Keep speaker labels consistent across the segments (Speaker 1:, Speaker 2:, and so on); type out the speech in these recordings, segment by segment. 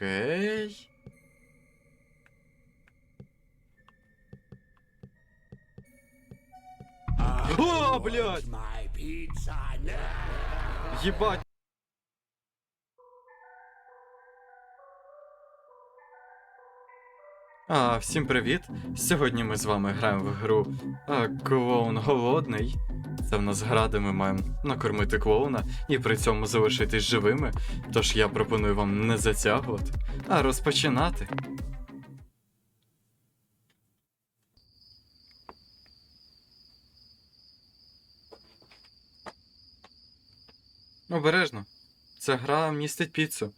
Speaker 1: Окей. О, блядь!
Speaker 2: My
Speaker 1: А, всім привіт! Сьогодні ми з вами граємо в гру а, Клоун Голодний. Це в нас гра, де ми маємо накормити клоуна і при цьому залишитись живими. Тож я пропоную вам не затягувати, а розпочинати. Обережно. Ця гра містить піцу.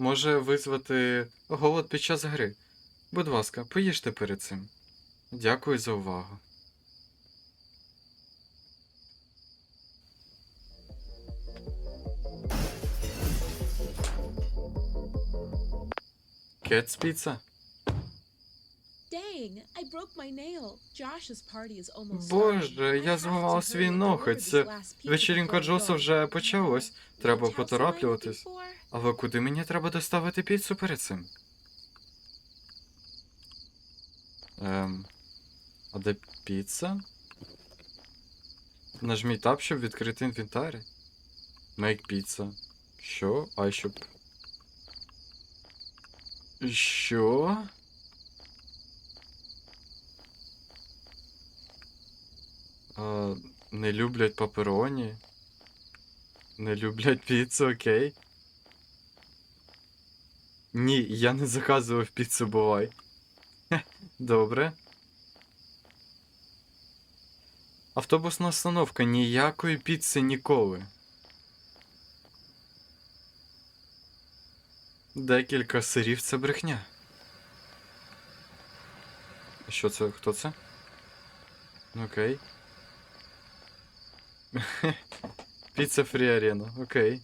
Speaker 1: Може визвати голод під час гри. Будь ласка, поїжте перед цим. Дякую за увагу. Кетс піца.
Speaker 3: Dang, I broke my nail. Josh's party is almost
Speaker 1: Боже, я зламав свій ноготь. Вечерінка Джоса вже почалась. Треба
Speaker 3: house
Speaker 1: Але куди мені треба доставити піцу перед цим? Ем. А де піца? Нажміть тап, щоб відкрити інвентарі. Make pizza. Що? А щоб. Що? А, не люблять папероні. Не люблять піцу, окей. Ні, я не заказував піцу, бувай. Хе, Добре. Автобусна остановка ніякої піци ніколи. Декілька сирів це брехня. Що це? Хто це? Окей. Піца Фрі Арена, окей.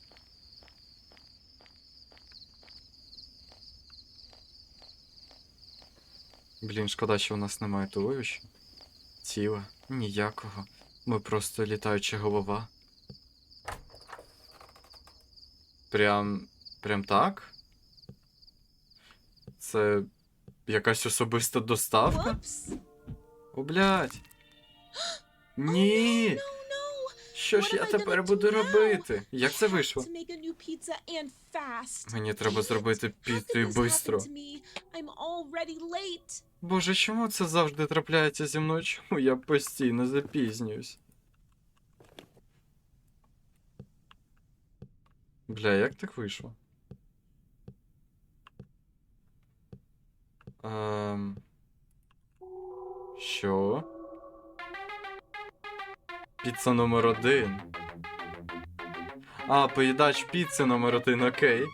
Speaker 1: Блін, шкода, що у нас немає туловища. Тіла. Ніякого. Ми просто літаюча голова. Прям. Прям так? Це якась особиста доставка? О, блядь. Ні! Що ж я тепер буду робити? Як це вийшло? Мені треба зробити
Speaker 3: already late.
Speaker 1: Боже, чому це завжди трапляється зі мною? Чому я постійно запізнююсь? Бля, як так вийшло? Ем... Що? Піца номер один. А, поїдач піци номер один, окей.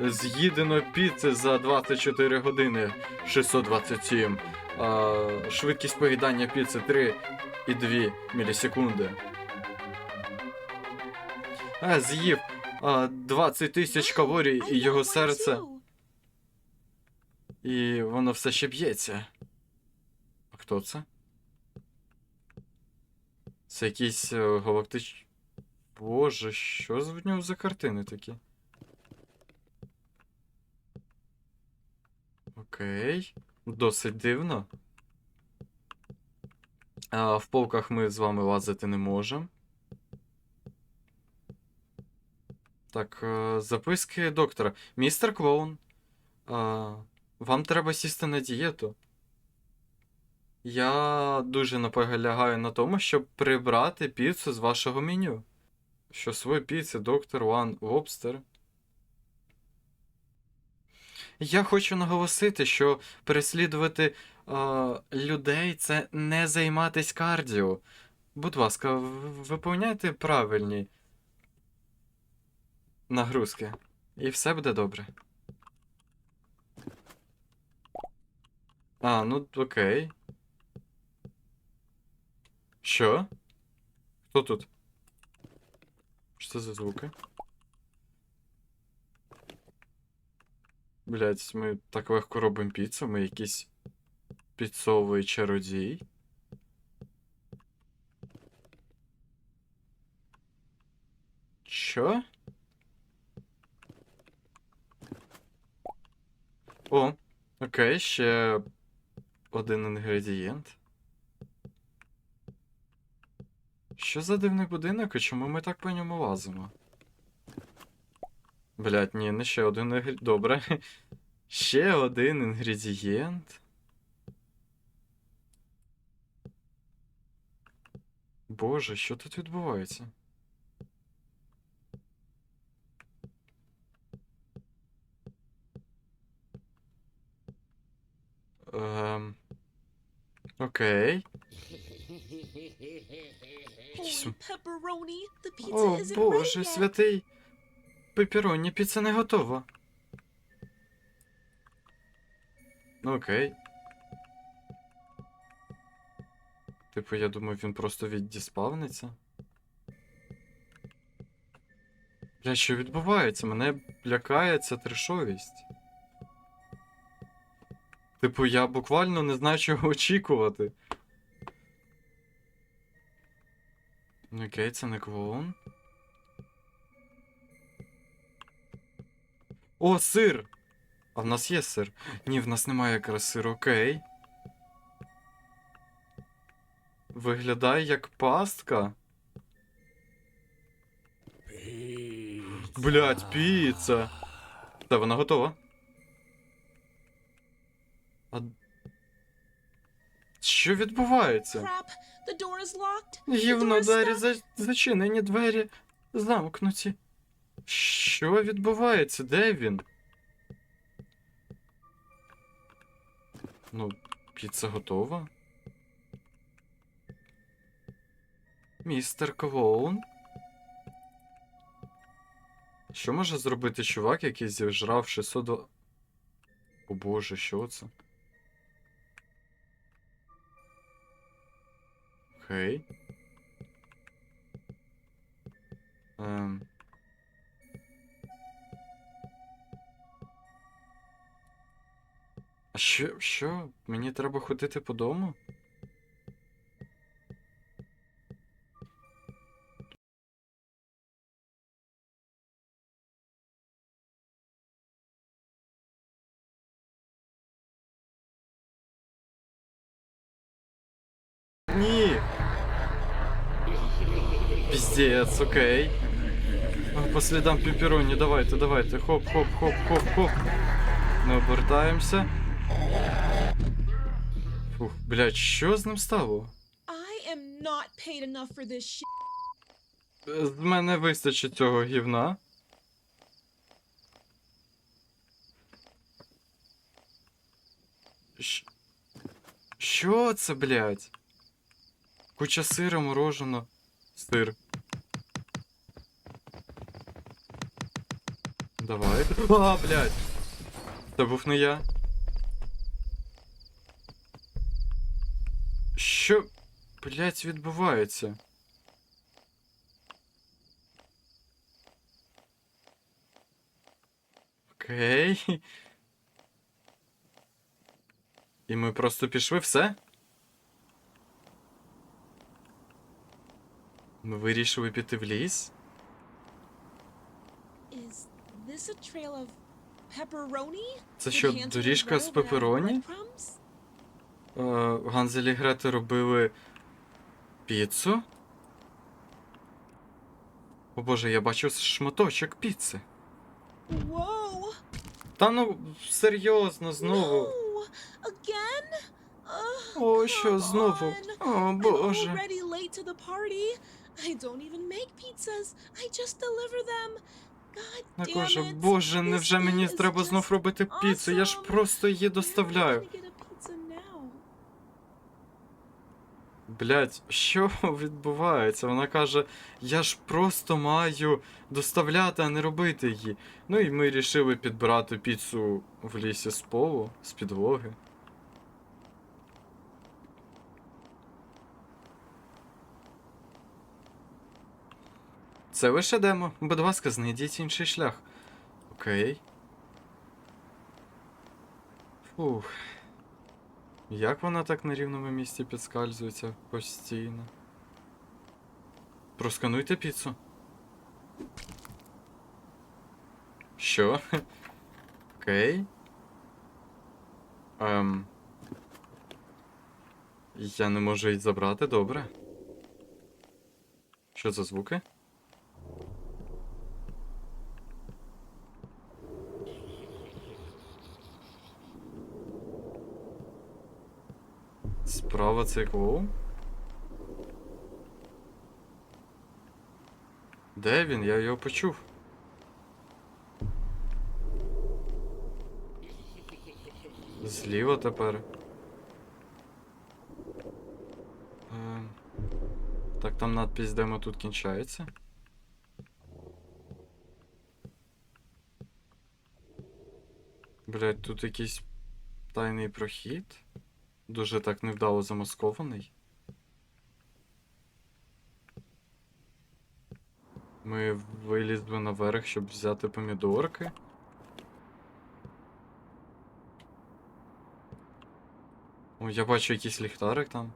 Speaker 1: З'їдено піци за 24 години 627. А, швидкість поїдання піци 3,2 мілісекунди. А, з'їв а, 20 тисяч калорій і його серце. І воно все ще б'ється. А хто це? Це якийсь е, галактич. Боже, що в нього за картини такі? Окей. Досить дивно. А, в полках ми з вами лазити не можемо. Так, е, записки доктора. Містер Клоун. Вам треба сісти на дієту. Я дуже наполягаю на тому, щоб прибрати піцу з вашого меню. Що свої піци, доктор Ван Лобстер. Я хочу наголосити, що переслідувати е, людей це не займатись кардіо. Будь ласка, виповняйте правильні нагрузки. І все буде добре. А, ну окей. Що? Хто тут? Що це за звуки? Блять, ми так легко робимо піцу, ми якісь піцовий чародій. Що? О, окей, ще один інгредієнт. Що за дивний будинок і чому ми так по ньому лазимо? Блять, ні, не ще один інгредієнт. Добре. Ще один інгредієнт. Боже, що тут відбувається? Ем... Окей.
Speaker 3: Pizza
Speaker 1: О, Боже, святий. Пеппероні, піца не готова. Ну окей. Типу, я думаю, він просто віддіспавниться. Бля, що відбувається? Мене лякає ця трешовість. Типу, я буквально не знаю, чого очікувати. Окей, це не клоун. О, сир! А в нас є сир. Ні, в нас немає якраз сиру, окей. Виглядає як пастка. Блять, піца. Та вона готова. А... Що відбувається?
Speaker 3: The door is locked.
Speaker 1: Гівно,
Speaker 3: door
Speaker 1: двері за... зачинені, двері замкнуті. Що відбувається? Де він? Ну, піца готова. Містер Клоун. Що може зробити чувак, який зіжрав 600... О боже, що це? Окей. Ем. А що, що? Мені треба ходити по дому? Пиздец, окей. По слідам пеппероні, давайте, давайте. Хоп, хоп, хоп, хоп, хоп. Ми обертаємося. Фух, блядь, що з ним стало? З мене вистачить цього гівна. Щ- Що це, блядь? Куча сира, морожено. Сир. Давай. А, блядь. Це був не я. Що, блядь, відбувається? Окей. І ми просто пішли все? Ми вирішили піти в ліс?
Speaker 3: Is this a trail of pepperoni?
Speaker 1: Це що, доріжка з пепероні?
Speaker 3: breadcrumbs?
Speaker 1: Е, Ганзель і Грети робили піцу. О боже, я бачу шматочок піци. Та ну, серйозно, знову.
Speaker 3: No!
Speaker 1: О, що знову?
Speaker 3: on.
Speaker 1: О,
Speaker 3: I'm
Speaker 1: боже.
Speaker 3: already late to the party. I don't even make pizzas. I just deliver them.
Speaker 1: На коже, боже, невже мені треба знов робити піцу? Я ж просто її доставляю. Блять, що відбувається? Вона каже, я ж просто маю доставляти, а не робити її. Ну і ми рішили підбирати піцу в лісі з полу, з підлоги. Це лише демо. Будь ласка, знайдіть інший шлях. Окей. Фух. Як вона так на рівному місці підскальзується постійно? Проскануйте піцу. Що? Окей. Ем. Я не можу її забрати, добре. Що за звуки? Цей? Де він? Я його почув. Зліва тепер. Ем, Так, там надпись демо тут кінчається. Блять, тут якийсь тайний прохід. Дуже так невдало замаскований. Ми вилізли наверх, щоб взяти помідорки. О, я бачу якийсь ліхтарик там.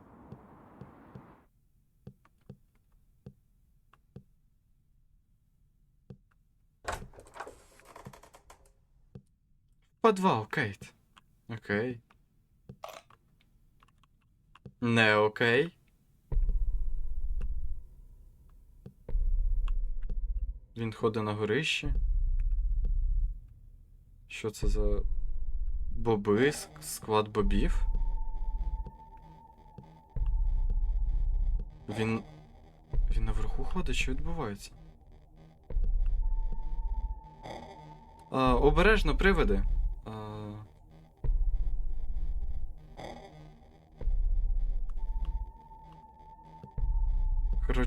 Speaker 1: Подвал, Кейт. Окей. Не окей. Він ходить на горищі. Що це за боби? Склад бобів? Він. Він наверху ходить, що відбувається? А, обережно привиди.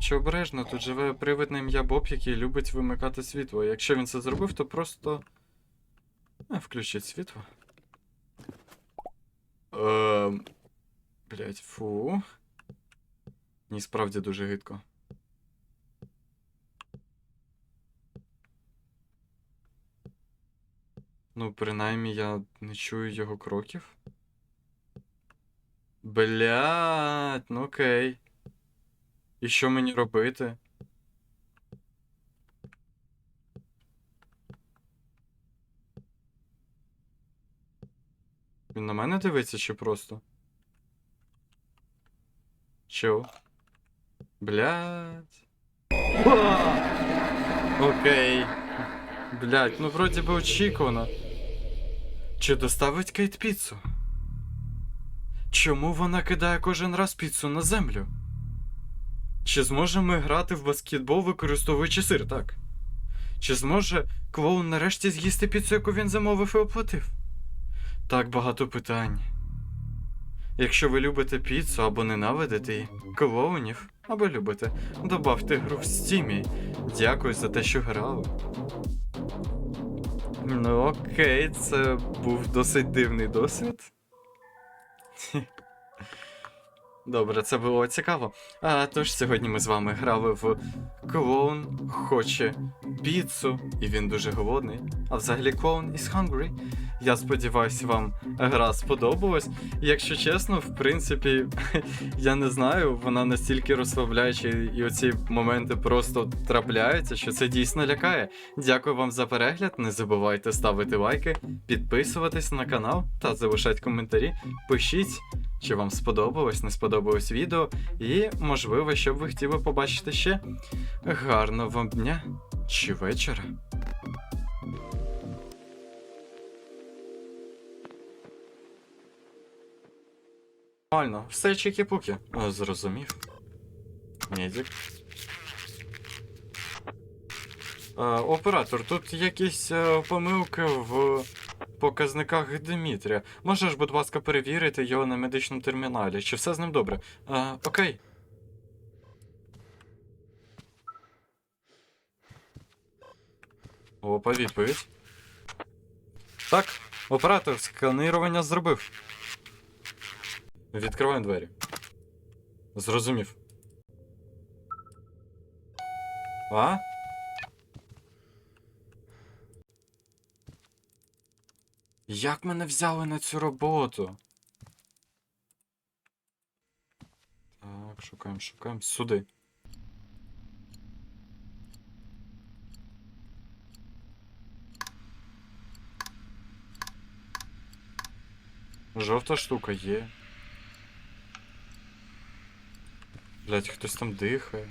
Speaker 1: Коротше, обережно, тут живе привид на ім'я Боб, який любить вимикати світло. Якщо він це зробив, то просто. А, включить світло. Ем... Блять, фу. Ні, справді дуже гидко. Ну, принаймні я не чую його кроків. Блять, ну окей. І що мені робити? Він на мене дивиться чи просто? Чо? Блять. Окей. Блять, ну вроді би очікувано. Чи доставить Кейт піцу? Чому вона кидає кожен раз піцу на землю? Чи зможемо ми грати в баскетбол, використовуючи сир, так? Чи зможе клоун нарешті з'їсти піцу, яку він замовив і оплатив? Так багато питань. Якщо ви любите піцу або ненавидите її, клоунів, або любите, добавте гру в стімі. Дякую за те, що грали. Ну окей, це був досить дивний досвід. Добре, це було цікаво. А тож сьогодні ми з вами грали в клоун хоче піцу, і він дуже голодний. А взагалі клоун is hungry. Я сподіваюся, вам гра сподобалась. Якщо чесно, в принципі, я не знаю, вона настільки розслабляюча, і оці моменти просто трапляються, що це дійсно лякає. Дякую вам за перегляд. Не забувайте ставити лайки, підписуватись на канал та залишати коментарі. Пишіть, чи вам сподобалось, не сподобалось відео, і можливо, що б ви хотіли побачити ще. Гарного вам дня чи вечора. Нормально, все чікі-пуки. Зрозумів. Медик. Е, оператор, тут якісь е, помилки в показниках Дмитрія. Можеш, будь ласка, перевірити його на медичному терміналі, чи все з ним добре? Е, окей. Опа, відповідь. Так, оператор сканірування зробив. Відкриваємо двері. Зрозумів. А? Як мене взяли на цю роботу? Так, шукаємо, шукаємо. Сюди. Жовта штука є. Блять, хтось там дихає.